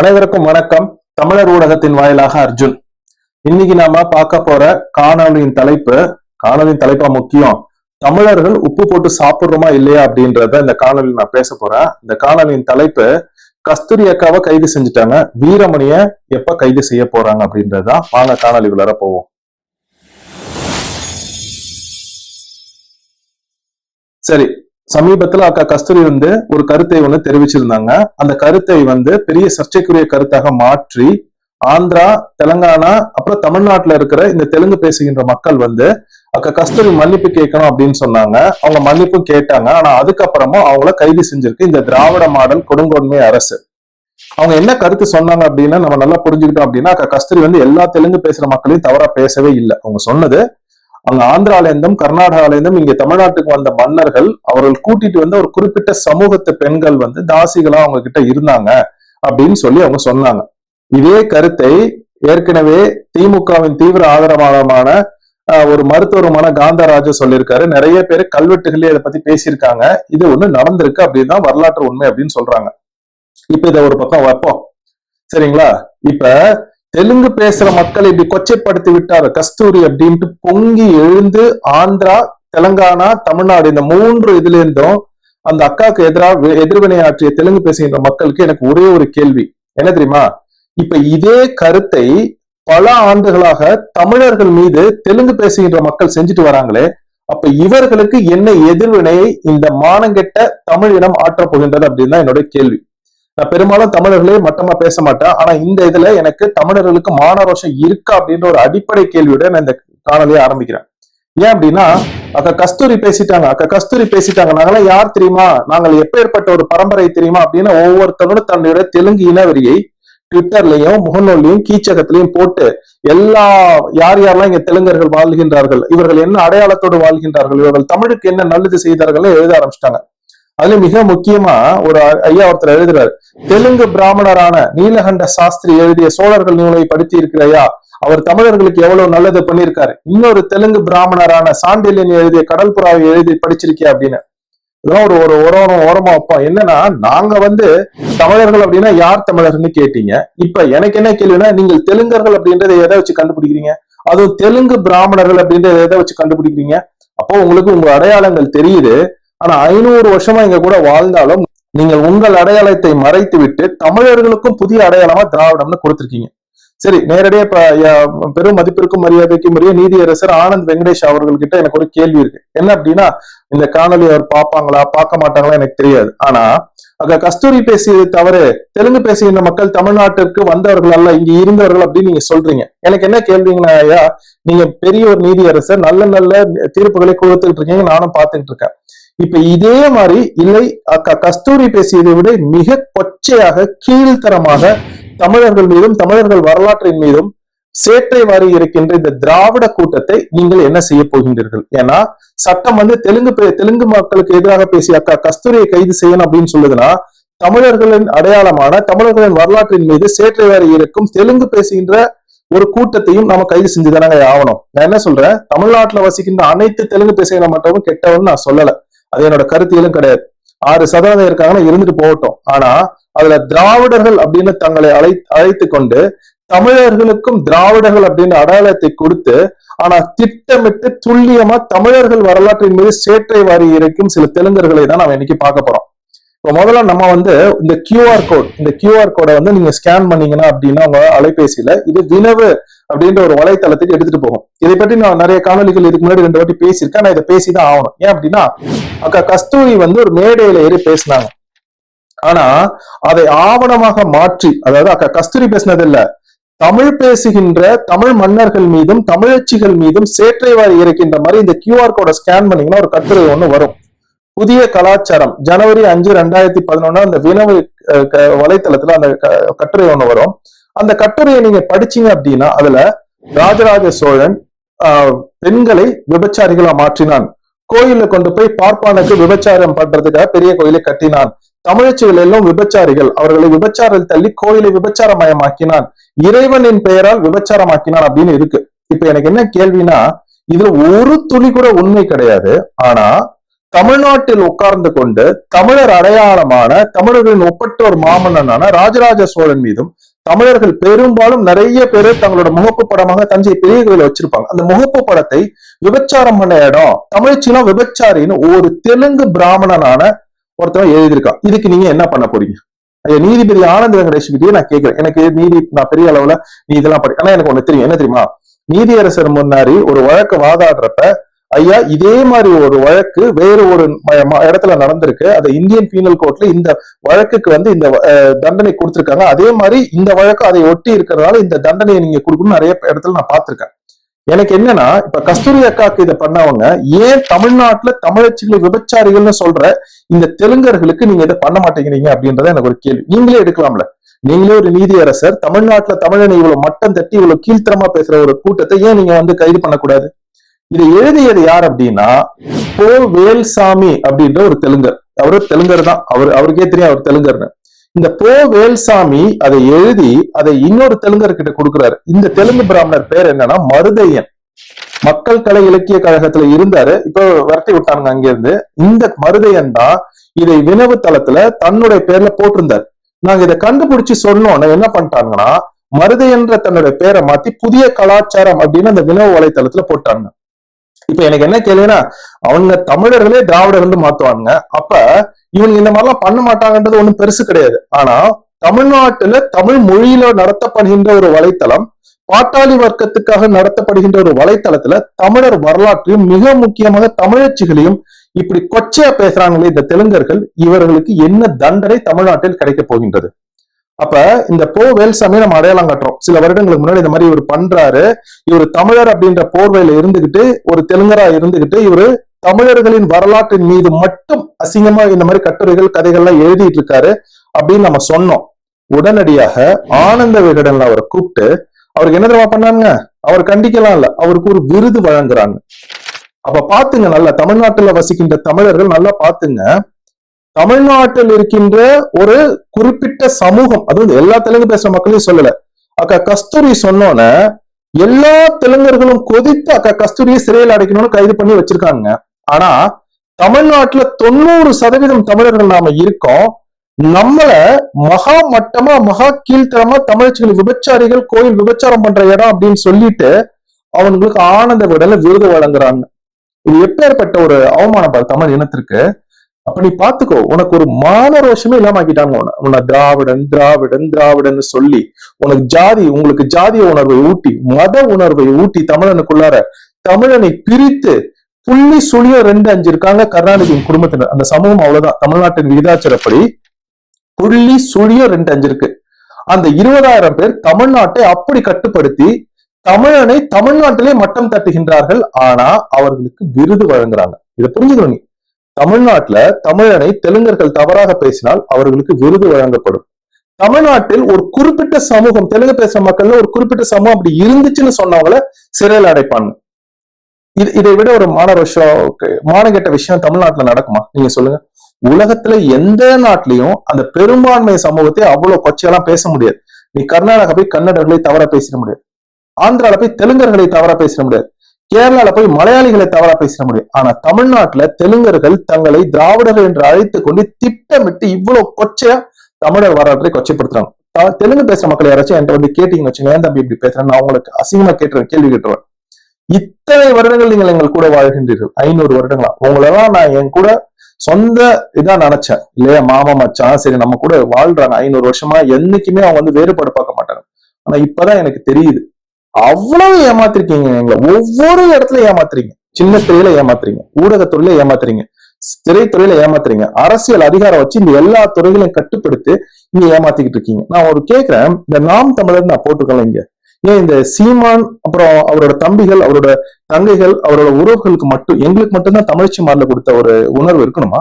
அனைவருக்கும் வணக்கம். தமிழர் ஊடகத்தின் வாயிலாக அர்ஜுன். இன்னைக்கு நாம பார்க்க போற காணொலியின் தலைப்பு காணொலியின் தலைப்பா முக்கியம் தமிழர்கள் உப்பு போட்டு சாப்பிடுறோமா இல்லையா அப்படின்றத இந்த காணொலி நான் பேச போறேன். இந்த காணொலியின் தலைப்பு கஸ்தூரி அக்காவை கைது செஞ்சுட்டாங்க. வீரமணிய எப்ப கைது செய்ய போறாங்க அப்படின்றதுதான். வாங்க காணொலிக்குள்ளார போவோம். சரி சமீபத்துல அக்கா கஸ்தூரி வந்து ஒரு கருத்தை ஒண்ணு தெரிவிச்சிருந்தாங்க. அந்த கருத்தை வந்து பெரிய சர்ச்சைக்குரிய கருத்தாக மாற்றி ஆந்திரா தெலுங்கானா அப்புறம் தமிழ்நாட்டுல இருக்கிற இந்த தெலுங்கு பேசுகின்ற மக்கள் வந்து அக்கா கஸ்தூரி மன்னிப்பு கேட்கணும் அப்படின்னு சொன்னாங்க. அவங்க மன்னிப்பு கேட்டாங்க. ஆனா அதுக்கப்புறமும் அவங்கள கைது செஞ்சிருக்கு இந்த திராவிட மாடல் கொடுங்கோன்மை அரசு. அவங்க என்ன கருத்து சொன்னாங்க அப்படின்னா நம்ம நல்லா புரிஞ்சுக்கிட்டோம் அப்படின்னா அக்கா கஸ்தூரி வந்து எல்லா தெலுங்கு பேசுற மக்களையும் தவறா பேசவே இல்லை. அவங்க சொன்னது அங்க ஆந்திராலேருந்தும் கர்நாடகாலேருந்தும் இங்க தமிழ்நாட்டுக்கு வந்த மன்னர்கள் அவர்கள் கூட்டிட்டு வந்து ஒரு குறிப்பிட்ட சமூகத்து பெண்கள் வந்து தாசிகளா அவங்க கிட்ட இருந்தாங்க அப்படின்னு சொல்லி அவங்க சொன்னாங்க. இதே கருத்தை ஏற்கனவே திமுகவின் தீவிர ஆதரவாளமான ஆஹ், ஒரு மருத்துவருமான காந்தராஜ சொல்லியிருக்காரு. நிறைய பேர் கல்வெட்டுகளே இதை பத்தி பேசியிருக்காங்க. இது ஒண்ணு நடந்திருக்கு அப்படின்னு தான் வரலாற்று உண்மை அப்படின்னு சொல்றாங்க. இப்ப இதை ஒரு பக்கம் வைப்போம். சரிங்களா? இப்ப தெலுங்கு பேசுற மக்களை இப்படி கொச்சைப்படுத்தி விட்டாரு. கஸ்தூரி அப்படின்ட்டு பொங்கி எழுந்து ஆந்திரா தெலுங்கானா தமிழ்நாடு இந்த மூன்று இதுல இருந்தும் அந்த அக்காவுக்கு எதிராக எதிர்வினையாற்றிய தெலுங்கு பேசுகின்ற மக்களுக்கு எனக்கு ஒரே ஒரு கேள்வி. என்ன தெரியுமா? இப்ப இதே கருத்தை பல ஆண்டுகளாக தமிழர்கள் மீது தெலுங்கு பேசுகின்ற மக்கள் செஞ்சுட்டு வராங்களே அப்ப இவர்களுக்கு என்ன எதிர்வினையை இந்த மானங்கெட்ட தமிழ் இனம் ஆற்றப் போகின்றது அப்படின்னு தான் என்னோட கேள்வி. நான் பெரும்பாலும் தமிழர்களே மட்டமா பேச மாட்டேன். ஆனா இந்த இதுல எனக்கு தமிழர்களுக்கு மானரோஷம் இருக்கா அப்படின்ற ஒரு அடிப்படை கேள்வியோட நான் இந்த காணொலியை ஆரம்பிக்கிறேன். ஏன் அப்படின்னா அக்கா கஸ்தூரி பேசிட்டாங்க. அக்கா கஸ்தூரி பேசிட்டாங்க. நாங்களாம் யார் தெரியுமா? நாங்கள் எப்பேற்பட்ட ஒரு பரம்பரை தெரியுமா அப்படின்னு ஒவ்வொருத்தவங்களும் தன்னுடைய தெலுங்கு இனவெறியை ட்விட்டர்லயும் முகநூல்லையும் கீச்சகத்திலையும் போட்டு எல்லா யார் யாரெல்லாம் இங்க தெலுங்கர்கள் வாழ்கின்றார்கள் இவர்கள் என்ன அடையாளத்தோடு வாழ்கின்றார்கள் இவர்கள் தமிழுக்கு என்ன நல்லது செய்தார்கள் எழுத ஆரம்பிச்சிட்டாங்க. அதுல மிக முக்கியமா ஒரு ஐயா ஒருத்தர் எழுதுறாரு. தெலுங்கு பிராமணரான நீலகண்ட சாஸ்திரி எழுதிய சோழர்கள் நூலை படித்து இருக்கிறையா அவர் தமிழர்களுக்கு எவ்வளவு நல்லது பண்ணியிருக்காரு. இன்னொரு தெலுங்கு பிராமணரான சாண்டிலியன் எழுதிய கடல் புறாவை எழுதி படிச்சிருக்கியா அப்படின்னு. இதெல்லாம் ஒரு ஒரு ஓரம் ஓரமா வைப்போம் என்னன்னா நாங்க வந்து தமிழர்கள் அப்படின்னா யார் தமிழர்னு கேட்டீங்க. இப்ப எனக்கு என்ன கேள்வினா நீங்கள் தெலுங்கர்கள் அப்படின்றத எதை வச்சு கண்டுபிடிக்கிறீங்க? அதுவும் தெலுங்கு பிராமணர்கள் அப்படின்றத எதை வச்சு கண்டுபிடிக்கிறீங்க? அப்போ உங்களுக்கு உங்க அடையாளங்கள் தெரியுது. ஆனா ஐநூறு வருஷமா இங்க கூட வாழ்ந்தாலும் நீங்கள் உங்கள் அடையாளத்தை மறைத்து விட்டு தமிழர்களுக்கும் புதிய அடையாளமா திராவிடம்னு கொடுத்திருக்கீங்க. சரி நேரடியா இப்ப பெரும் மதிப்பிற்கும் மரியாதைக்கும் உரிய நீதியரசர் ஆனந்த் வெங்கடேஷ் அவர்கள்கிட்ட எனக்கு ஒரு கேள்வி இருக்கு. என்ன அப்படின்னா இந்த காணொலி அவர் பார்ப்பாங்களா பார்க்க மாட்டாங்களா எனக்கு தெரியாது. ஆனா அங்க கஸ்தூரி பேசியது தவறு தெலுங்கு பேசுகின்ற மக்கள் தமிழ்நாட்டிற்கு வந்தவர்கள் அல்ல இங்க இருந்தவர்கள் அப்படின்னு நீங்க சொல்றீங்க. எனக்கு என்ன கேள்விங்கன்னா ஐயா நீங்க பெரிய ஒரு நீதியரசர் நல்ல நல்ல தீர்ப்புகளை கொடுத்துட்டு இருக்கீங்க நானும் பார்த்துட்டு இருக்கேன். இப்ப இதே மாதிரி இல்லை அக்கா கஸ்தூரி பேசியதை விட மிக கொச்சையாக கீழ்த்தரமாக தமிழர்கள் மீதும் தமிழர்கள் வரலாற்றின் மீதும் சேற்றை வாரி இருக்கின்ற இந்த திராவிட கூட்டத்தை நீங்கள் என்ன செய்ய போகின்றீர்கள்? ஏன்னா சட்டம் வந்து தெலுங்கு தெலுங்கு மக்களுக்கு எதிராக பேசிய அக்கா கஸ்தூரியை கைது செய்யணும் அப்படின்னு சொல்லுதுன்னா தமிழர்களின் அடையாளமான தமிழர்களின் வரலாற்றின் மீது சேற்றை வாரி இருக்கும் தெலுங்கு பேசுகின்ற ஒரு கூட்டத்தையும் நம்ம கைது செஞ்சுதானங்க ஆகணும். நான் என்ன சொல்றேன்? தமிழ்நாட்டுல வசிக்கின்ற அனைத்து தெலுங்கு பேசுகிற மட்டும் கெட்டவன் நான் சொல்லலை. அது என்னோட கருத்தியலும் கிடையாது. ஆறு சதவீதம் இருக்காங்கன்னா இருந்துட்டு போகட்டும். ஆனா அதுல திராவிடர்கள் அப்படின்னு தங்களை அழை அழைத்து கொண்டு தமிழர்களுக்கும் திராவிடர்கள் அப்படின்னு அடையாளத்தை கொடுத்து ஆனா திட்டமிட்டு துல்லியமா தமிழர்கள் வரலாற்றின் மீது சேற்றை வாரி இருக்கும் சில தெலுங்கர்களை தான் நாம் இன்னைக்கு பார்க்க போறோம். இப்போ முதல்ல நம்ம வந்து இந்த கியூஆர் கோட் இந்த கியூஆர் கோடை வந்து நீங்க ஸ்கேன் பண்ணீங்கன்னா அப்படின்னா உங்க அலைபேசியில இது வினவு அப்படின்ற ஒரு வலைத்தளத்துக்கு எடுத்துட்டு போகும். இதை பற்றி நான் நிறைய காணொலிகள் இதுக்கு முன்னாடி ரெண்டு வாட்டி பேசியிருக்கேன். நான் இதை பேசிதான் ஆகணும். ஏன் அப்படின்னா அக்கா கஸ்தூரி வந்து ஒரு மேடையில ஏறி பேசினாங்க. ஆனா அதை ஆவணமாக மாற்றி அதாவது அக்கா கஸ்தூரி பேசினது இல்ல தமிழ் பேசுகின்ற தமிழ் மன்னர்கள் மீதும் தமிழச்சிகள் மீதும் சேற்றை வாரி இருக்கின்ற மாதிரி இந்த கியூஆர் கோடை ஸ்கேன் பண்ணீங்கன்னா ஒரு கட்டுரை ஒன்று வரும். புதிய கலாச்சாரம். ஜனவரி அஞ்சு ரெண்டாயிரத்தி பதினொன்னு அந்த வினவு வலைத்தளத்துல அந்த க- கட்டுரை ஒண்ணு வரும். அந்த கட்டுரையை நீங்க படிச்சீங்க அப்படின்னா அதுல ராஜராஜ சோழன் ஆஹ், பெண்களை விபச்சாரிகளா மாற்றினான். கோயில கொண்டு போய் பார்ப்பானுக்கு விபச்சாரம் பண்றதுக்காக பெரிய கோயிலை கட்டினான். தமிழச்சிகள் எல்லாம் விபச்சாரிகள். அவர்களை விபச்சாரில் தள்ளி கோயிலை விபச்சாரமயமாக்கினான். இறைவனின் பெயரால் விபச்சாரமாக்கினான் அப்படின்னு இருக்கு. இப்ப எனக்கு என்ன கேள்வினா இதுல ஒரு துளி கூட உண்மை கிடையாது. ஆனா தமிழ்நாட்டில் உட்கார்ந்து கொண்டு தமிழர் அடையாளமான தமிழர்களின் ஒப்பற்ற ஒரு மாமன்னனான ராஜராஜ சோழன் மீதும் தமிழர்கள் பெரும்பாலும் நிறைய பேர் தங்களோட முகப்பு படமாக தஞ்சை பெரிய கோயில வச்சிருப்பாங்க. அந்த முகப்பு படத்தை விபச்சாரம் பண்ண இடம் தமிழ்ச்சிலாம் விபச்சாரின்னு ஒரு தெலுங்கு பிராமணனான ஒருத்தவன் எழுதியிருக்கான். இதுக்கு நீங்க என்ன பண்ண போறீங்க? ஐயா நீதிபதி ஆனந்த வெங்கடேஷ் கிட்டயே நான் கேட்கிறேன். எனக்கு நீதி நான் பெரிய அளவுல நீ இதெல்லாம் படி ஆனா எனக்கு ஒண்ணு தெரியும். என்ன தெரியுமா? நீதியரசர் முன்னாடி ஒரு வழக்கு வாதாடுறப்ப ஐயா இதே மாதிரி ஒரு வழக்கு வேறு ஒரு இடத்துல நடந்திருக்கு. அது இந்தியன் பீனல் கோர்ட்ல இந்த வழக்குக்கு வந்து இந்த தண்டனை கொடுத்திருக்காங்க. அதே மாதிரி இந்த வழக்கு அதை ஒட்டி இருக்கிறதால இந்த தண்டனையை நீங்க கொடுக்கணும் நிறைய இடத்துல நான் பார்த்திருக்கேன். எனக்கு என்னன்னா இப்ப கஸ்தூரி அக்காக்கு இதை பண்ணவங்க ஏன் தமிழ்நாட்டுல தமிழச்சிகளை விபச்சாரிகள்னு சொல்ற இந்த தெலுங்கர்களுக்கு நீங்க இதை பண்ண மாட்டேங்கிறீங்க அப்படின்றத எனக்கு ஒரு கேள்வி. நீங்களே எடுக்கலாம்ல. நீங்களே ஒரு நீதியரசர் தமிழ்நாட்டுல தமிழனை இவ்வளவு மட்டம் தட்டி இவ்வளவு கீழ்த்தரமா பேசுற ஒரு கூட்டத்தை ஏன் நீங்க வந்து கைது பண்ணக்கூடாது? இதை எழுதியது யார் அப்படின்னா போ வேல்சாமி அப்படின்ற ஒரு தெலுங்கர். அவரு தெலுங்கர் தான். அவர் அவருக்கே தெரியும் அவர் தெலுங்கர்னு. இந்த போ வேல்சாமி அதை எழுதி அதை இன்னொரு தெலுங்கர் கிட்ட கொடுக்குறாரு. இந்த தெலுங்கு பிராமணர் பேர் என்னன்னா மருதையன். மக்கள் கலை இலக்கிய கழகத்துல இருந்தாரு. இப்போ விரட்டி விட்டானுங்க அங்க இருந்து இந்த மருதையன் தான் இதை வினவு தளத்துல தன்னுடைய பேர்ல போட்டிருந்தார். நாங்க இதை கண்டுபிடிச்சு சொன்னோம்னு என்ன பண்ணிட்டாங்கன்னா மருதையன்ற தன்னுடைய பேரை மாத்தி புதிய கலாச்சாரம் அப்படின்னு அந்த வினவு வலைத்தளத்துல போட்டாங்க. இப்ப எனக்கு என்ன கேள்வினா அவங்க தமிழர்களே திராவிடர் வந்து மாத்துவாங்க அப்ப இவங்க இந்த மாதிரிலாம் பண்ண மாட்டாங்கன்றது ஒண்ணும் பெருசு கிடையாது. ஆனா தமிழ்நாட்டுல தமிழ் மொழியில நடத்தப்படுகின்ற ஒரு வலைத்தளம் பாட்டாளி வர்க்கத்துக்காக நடத்தப்படுகின்ற ஒரு வலைத்தளத்துல தமிழர் வரலாற்றையும் மிக முக்கியமாக தமிழச்சிகளையும் இப்படி கொச்சையா பேசுறாங்களே இந்த தெலுங்கர்கள் இவர்களுக்கு என்ன தண்டனை தமிழ்நாட்டில் கிடைக்க போகின்றது? அப்ப இந்த போ வேல்சாமி நம்ம அடையாளம் காட்டுறோம். சில வருடங்களுக்கு முன்னாடி இந்த மாதிரி இவர் பண்றாரு. இவர் தமிழர் அப்படின்ற போர்வையில இருந்துகிட்டு ஒரு தெலுங்கரா இருந்துகிட்டு இவரு தமிழர்களின் வரலாற்றின் மீது மட்டும் அசிங்கமா இந்த மாதிரி கட்டுரைகள் கதைகள்லாம் எழுதிட்டு இருக்காரு அப்படின்னு நம்ம சொன்னோம். உடனடியாக ஆனந்த விகடன்ல அவரை கூப்பிட்டு அவருக்கு என்ன தெரியுமா பண்ணாங்க அவர் கண்டிக்கலாம் இல்ல. அவருக்கு ஒரு விருது வழங்குறாங்க. அப்ப பாத்துங்க நல்லா தமிழ்நாட்டுல வசிக்கின்ற தமிழர்கள் நல்லா பாத்துங்க தமிழ்நாட்டில் இருக்கின்ற ஒரு குறிப்பிட்ட சமூகம் அது வந்து எல்லா தெலுங்கு பேசுற மக்களையும் சொல்லல. அக்கா கஸ்தூரி சொன்னோன்ன எல்லா தெலுங்கர்களும் கொதித்து அக்கா கஸ்தூரியை சிறையில் அடைக்கணும்னு கைது பண்ணி வச்சிருக்காங்க. ஆனா தமிழ்நாட்டுல தொண்ணூறு சதவீதம் தமிழர்கள் நாம இருக்கோம். நம்மள மகா மட்டமா மகா கீழ்த்தரமா தமிழ்ச்சிகள் விபச்சாரிகள் கோயில் விபச்சாரம் பண்ற இடம் அப்படின்னு சொல்லிட்டு அவங்களுக்கு ஆனந்த விடல விருது வழங்குறாங்க. இது எப்பேற்பட்ட ஒரு அவமானம் பாரு தமிழ் இனத்திற்கு? அப்ப நீ பாத்துக்கோ உனக்கு ஒரு மான ரோஷமே இல்லாம ஆக்கிட்டாங்க உன உன்னை திராவிடன் திராவிடன் திராவிடன் சொல்லி உனக்கு ஜாதி உங்களுக்கு ஜாதிய உணர்வை ஊட்டி மத உணர்வை ஊட்டி தமிழனுக்குள்ளார தமிழனை பிரித்து புள்ளி சுழியம் ரெண்டு அஞ்சு இருக்காங்க கருணாநிதியின் குடும்பத்தினர். அந்த சமூகம் அவ்வளவுதான். தமிழ்நாட்டின் விகிதாச்சாரப்படி புள்ளி சுழியம் ரெண்டு அஞ்சு இருக்கு. அந்த இருபதாயிரம் பேர் தமிழ்நாட்டை அப்படி கட்டுப்படுத்தி தமிழனை தமிழ்நாட்டிலே மட்டம் தட்டுகின்றார்கள். ஆனா அவர்களுக்கு விருது வழங்குறாங்க. இதை புரிஞ்சுக்கணும் நீ. தமிழ்நாட்டுல தமிழனை தெலுங்கர்கள் தவறாக பேசினால் அவர்களுக்கு விருது வழங்கப்படும். தமிழ்நாட்டில் ஒரு குறிப்பிட்ட சமூகம் தெலுங்கு பேசுற மக்கள்ல ஒரு குறிப்பிட்ட சமூகம் அப்படி இருந்துச்சுன்னு சொன்னவங்கள சிறையில் அடைப்பாங்க. இது இதை விட ஒரு மானரோஷம் மானகெட்ட விஷயம் தமிழ்நாட்டுல நடக்குமா? நீங்க சொல்லுங்க. உலகத்துல எந்த நாட்டிலையும் அந்த பெரும்பான்மை சமூகத்தை அவ்வளவு கொச்சையெல்லாம் பேச முடியாது. நீ கர்நாடகா போய் கன்னடர்களை தவற பேசிட முடியாது. ஆந்திரால போய் தெலுங்கர்களை தவற பேசிட முடியாது. கேரளால போய் மலையாளிகளை தவறா பேசிட முடியும். ஆனா தமிழ்நாட்டுல தெலுங்கர்கள் தங்களை திராவிடர்கள் என்று அழைத்து கொண்டு திட்டமிட்டு இவ்வளவு கொச்சையா தமிழர் வரலாற்றை கொச்சைப்படுத்துறாங்க. தெலுங்கு பேசுற மக்கள் யாராச்சும் என்கிட்ட வந்து கேட்டீங்கன்னு வச்சுங்க ஏன் தம்பி இப்படி பேசுறேன் நான் உங்களுக்கு அசிங்கமா கேட்டுறேன் கேள்வி கேட்டுருவேன். இத்தனை வருடங்கள் நீங்கள் எங்கள் கூட வாழ்கின்றீர்கள். ஐநூறு வருடங்களா? உங்களெல்லாம் நான் என் கூட சொந்த இதா நினைச்சேன். இல்லையா மாமா மச்சான் சரி நம்ம கூட வாழ்றாங்க. ஐநூறு வருஷமா என்னைக்குமே அவங்க வந்து வேறுபாடு பார்க்க மாட்டாங்க. ஆனா இப்பதான் எனக்கு தெரியுது. அவ்வளவு ஏமாத்திருக்கீங்க எங்களை. ஒவ்வொரு இடத்துல ஏமாத்துறீங்க. சின்ன துறையில ஏமாத்துறீங்க. ஊடகத்துறையில ஏமாத்துறீங்க. திரைத்துறையில ஏமாத்துறீங்க. அரசியல் அதிகாரம் வச்சு இந்த எல்லா துறைகளையும் கட்டுப்படுத்தி நீங்க ஏமாத்திக்கிட்டு இருக்கீங்க. நான் ஒரு கேக்குறேன். இந்த நாம் தமிழர் நான் போட்டுக்கலாம் இங்க. ஏன் இந்த சீமான் அப்புறம் அவரோட தம்பிகள் அவரோட தங்கைகள் அவரோட உறவுகளுக்கு மட்டும் எங்களுக்கு மட்டும்தான் தமிழ்ச்சி மாறல கொடுத்த ஒரு உணர்வு இருக்கணுமா?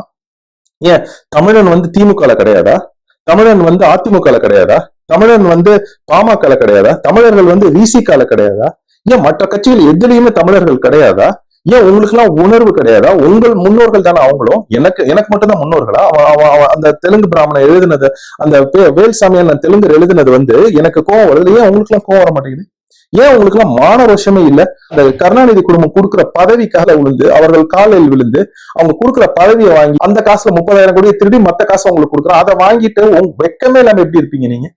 ஏன் தமிழன் வந்து திமுக கிடையாதா? தமிழன் வந்து அதிமுக கிடையாதா? தமிழன் வந்து பாமகல கிடையாதா? தமிழர்கள் வந்து விசிகால கிடையாதா? ஏன் மற்ற கட்சிகள் எதுலையுமே தமிழர்கள் கிடையாதா? ஏன் உங்களுக்கு எல்லாம் உணர்வு கிடையாதா? உங்கள் முன்னோர்கள் தானே அவங்களும் எனக்கு எனக்கு மட்டும்தான் முன்னோர்களா? அவன் அவன் அந்த தெலுங்கு பிராமணன் எழுதினது அந்த வேல்சாமியான வேல்சாமி எழுதினது வந்து எனக்கு கோவம் வருது. ஏன் உங்களுக்கு எல்லாம் கோவம் வர மாட்டேங்குது? ஏன் உங்களுக்கு எல்லாம் வருஷமே இல்ல? அந்த கருணாநிதி குடும்பம் கொடுக்குற பதவிக்காக விழுந்து அவர்கள் காலில் விழுந்து அவங்க கொடுக்குற பதவியை வாங்கி அந்த காசுல முப்பதாயிரம் கோடியை திருடி மத்த காசு உங்களுக்கு கொடுக்குறோம் அதை வாங்கிட்டு உங்க வெக்கமே இல்லாம எப்படி இருப்பீங்க நீங்க?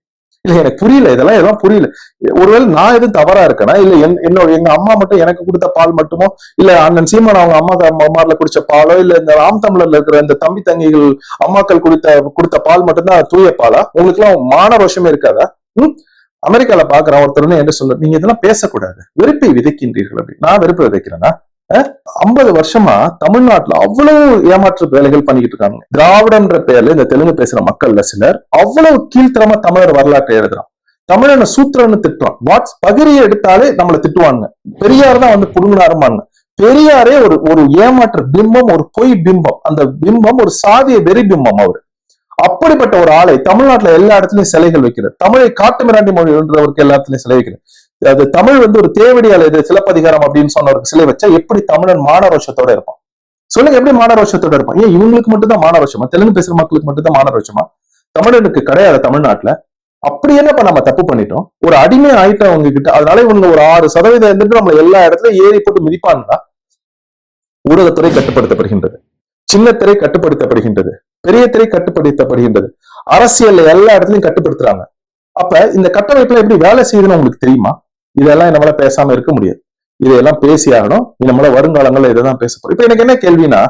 இல்ல எனக்கு புரியல. இதெல்லாம் இதெல்லாம் புரியல. ஒருவேளை நான் எதுவும் தவறா இருக்கேனா? இல்ல என்- என்னோட எங்க அம்மா மட்டும் எனக்கு கொடுத்த பால் மட்டுமோ? இல்ல அண்ணன் சீமான் அவங்க அம்மா அம்மால குடிச்ச பாலோ? இல்ல இந்த ராம் தமிழர்ல இருக்கிற இந்த தம்பி தங்கிகள் அம்மாக்கள் கொடுத்த கொடுத்த பால் மட்டும்தான் தூய பாலா? உங்களுக்கு எல்லாம் மானரோஷமே இருக்காதா? ம்? அமெரிக்கால பாக்குற ஒருத்தர் என்ன சொல்ல நீங்க இதெல்லாம் பேசக்கூடாது. வெறுப்பை விதைக்கின்றீர்கள் அப்படி. நான் வெறுப்பு விதைக்கிறேன்னா ஐம்பது வருஷமா தமிழ்நாட்டுல அவ்வளவு ஏமாற்று வேலைகள் பண்ணிக்கிட்டு இருக்காங்க. திராவிடன்ற பெயர்ல இந்த தெலுங்கு பேசுற மக்கள்ல சிலர் அவ்வளவு கீழ்த்தரமா தமிழர் வரலாற்றை எழுதுறான். தமிழனை சூத்திரன்னு திட்டுவான் வாட்ஸ் பகிரியை எடுத்தாலே நம்மளை திட்டுவாங்க பெரியார் தான் வந்து புடுங்கினாருமாங்க பெரியாரே ஒரு ஒரு ஏமாற்று பிம்பம் ஒரு பொய் பிம்பம். அந்த பிம்பம் ஒரு சாதிய வெறி பிம்பம் அவர். அப்படிப்பட்ட ஒரு ஆளை தமிழ்நாட்டுல எல்லா இடத்துலயும் சிலைகள் வைக்கிறது. தமிழை காட்டு மிராண்டி மொழி என்றவருக்கு எல்லா இடத்துலயும் சிலை வைக்கிறது. அது தமிழ் வந்து ஒரு தேவடியால் இது சிலப்பதிகாரம் அப்படின்னு சொன்ன ஒரு சிலை வச்சா எப்படி தமிழன் மானரோஷத்தோட இருப்பான்? சொல்லுங்க எப்படி மானரோஷத்தோட இருப்பான்? ஏன் இவங்களுக்கு மட்டும் தான் மானரோஷமா? தெலுங்கு பேசுற மக்களுக்கு மட்டும் தான் மானரோஷமா? தமிழனுக்கு கிடையாது தமிழ்நாட்டுல. அப்படி என்னப்ப நம்ம தப்பு பண்ணிட்டோம்? ஒரு அடிமை ஆயிட்டோம் அவங்க கிட்ட அதனால இவங்க ஒரு ஆறு சதவீதம் இருந்துட்டு நம்ம எல்லா இடத்துலயும் ஏறி போட்டு மிதிப்பாங்களா ஊடகத்துறை கட்டுப்படுத்தப்படுகின்றது. சின்ன திரை கட்டுப்படுத்தப்படுகின்றது. பெரிய திரை கட்டுப்படுத்தப்படுகின்றது. அரசியல்ல எல்லா இடத்துலயும் கட்டுப்படுத்துறாங்க. அப்ப இந்த கட்டமைப்புல எப்படி வேலை செய்யுதுன்னு உங்களுக்கு தெரியுமா? இதெல்லாம் நம்மளால பேசாம இருக்க முடியாது. இதையெல்லாம் பேசி ஆகணும். நம்மள வருங்காலங்கள்ல இதைதான் பேச போறோம். இப்ப எனக்கு என்ன கேள்வினா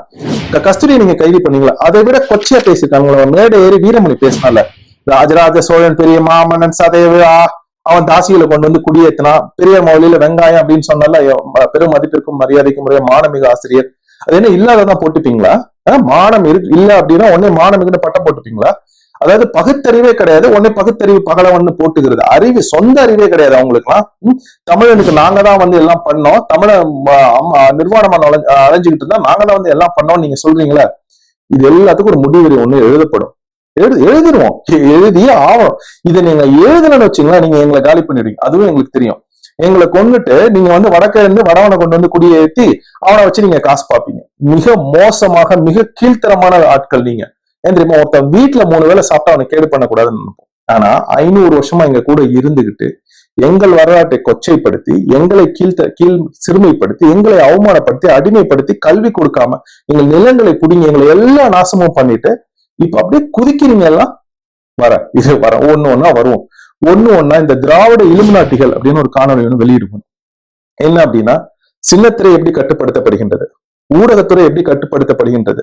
இந்த கஸ்தூரி நீங்க கைது பண்ணீங்களா? அதை விட கொச்சையா பேசிருக்காங்க மேடை ஏறி வீரமணி பேசினால. ராஜராஜ சோழன் பெரிய மாமன்னன் சதேவ அவன் தாசிகளை கொண்டு வந்து குடியேற்றினான் பெரிய மௌலியில வெங்காயம் அப்படின்னு சொன்னால பெரும் மதிப்பிற்கும் மரியாதைக்கும் முறைய மானமிகு ஆசிரியர். அது என்ன இல்லாததான் போட்டுப்பீங்களா? மானம் இரு இல்ல அப்படின்னா உடனே மானமிகுன்னு பட்டம் போட்டுப்பீங்களா? அதாவது பகுத்தறிவே கிடையாது உடனே பகுத்தறிவு பகலவன்னு போட்டுக்கிறது. அறிவு சொந்த அறிவே கிடையாது அவங்களுக்குலாம் தமிழனுக்கு நாங்க தான் வந்து எல்லாம் பண்ணோம். தமிழ நிர்வாணமா நுழைஞ்சு- அலைஞ்சுக்கிட்டு இருந்தா நாங்க தான் வந்து எல்லாம் பண்ணோம் நீங்க சொல்றீங்களா. இது எல்லாத்துக்கும் ஒரு முடிவுரை ஒண்ணு எழுதப்படும். எழுது எழுதிடுவோம் எழுதியே ஆகும் இதை நீங்க எழுதணும்னு வச்சீங்களா நீங்க எங்களை காலி பண்ணிடுவீங்க. அதுவும் எங்களுக்கு தெரியும். எங்களை கொண்டுட்டு நீங்க வந்து வடக்க இருந்து வடவனை கொண்டு வந்து குடியேற்றி அவனை வச்சு நீங்க காசு பார்ப்பீங்க மிக மோசமாக மிக கீழ்த்தரமான ஆட்கள் நீங்க. ஏன் தெரியுமா? ஒருத்தன் வீட்டுல மூணு வேளை சாப்பிட்டா அவனை கேடு பண்ணக்கூடாதுன்னு நினைப்போம். ஆனா ஐநூறு வருஷமா எங்க கூட இருந்துகிட்டு எங்கள் வரலாற்றை கொச்சைப்படுத்தி எங்களை கீழ்த்த கீழ் சிறுமைப்படுத்தி எங்களை அவமானப்படுத்தி அடிமைப்படுத்தி கல்வி கொடுக்காம எங்கள் நிலங்களை குடிங்க எங்களை எல்லா நாசமும் பண்ணிட்டு இப்ப அப்படியே குதிக்கிறீங்க எல்லாம்? வர இது வர ஒண்ணு ஒன்னா வருவோம். ஒண்ணு ஒன்னா இந்த திராவிட இலுமினாட்டிகள் அப்படின்னு ஒரு காணொலி ஒன்று வெளியிடுவோம். என்ன அப்படின்னா சின்னத்திரை எப்படி கட்டுப்படுத்தப்படுகின்றது? ஊடகத்துறை எப்படி கட்டுப்படுத்தப்படுகின்றது?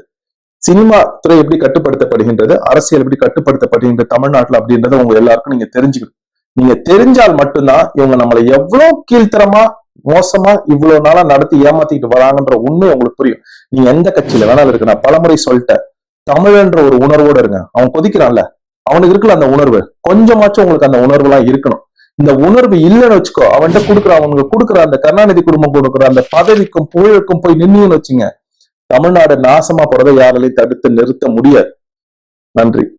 சினிமா துறை எப்படி கட்டுப்படுத்தப்படுகின்றது அரசியல் எப்படி கட்டுப்படுத்தப்படுகின்ற தமிழ்நாட்டுல அப்படின்றத உங்க எல்லாருக்கும் நீங்க தெரிஞ்சுக்கணும். நீங்க தெரிஞ்சால் மட்டும்தான் இவங்க நம்மளை எவ்வளவு கீழ்த்தரமா மோசமா இவ்வளவு நாளா நடத்தி ஏமாத்திட்டு வராங்கன்ற உண்மை உங்களுக்கு புரியும். நீங்க எந்த கட்சியில வேணாலும் இருக்கு நான் பலமுறை சொல்லிட்டேன். தமிழன்ற ஒரு உணர்வோட இருங்க. அவன் கொதிக்கிறான்ல. அவனுக்கு இருக்குல்ல அந்த உணர்வு. கொஞ்சமாச்சும் உங்களுக்கு அந்த உணர்வு எல்லாம் இருக்கணும். இந்த உணர்வு இல்லைன்னு வச்சுக்கோ அவன்கிட்ட கொடுக்குற அவனுக்கு கொடுக்குற அந்த கருணாநிதி குடும்பம் கொடுக்குற அந்த பதவிக்கும் புகழுக்கும் போய் நின்னுன்னு வச்சுங்க தமிழ்நாடு நாசமா போறதை யாராலையும் தடுத்து நிறுத்த முடியாது. நன்றி.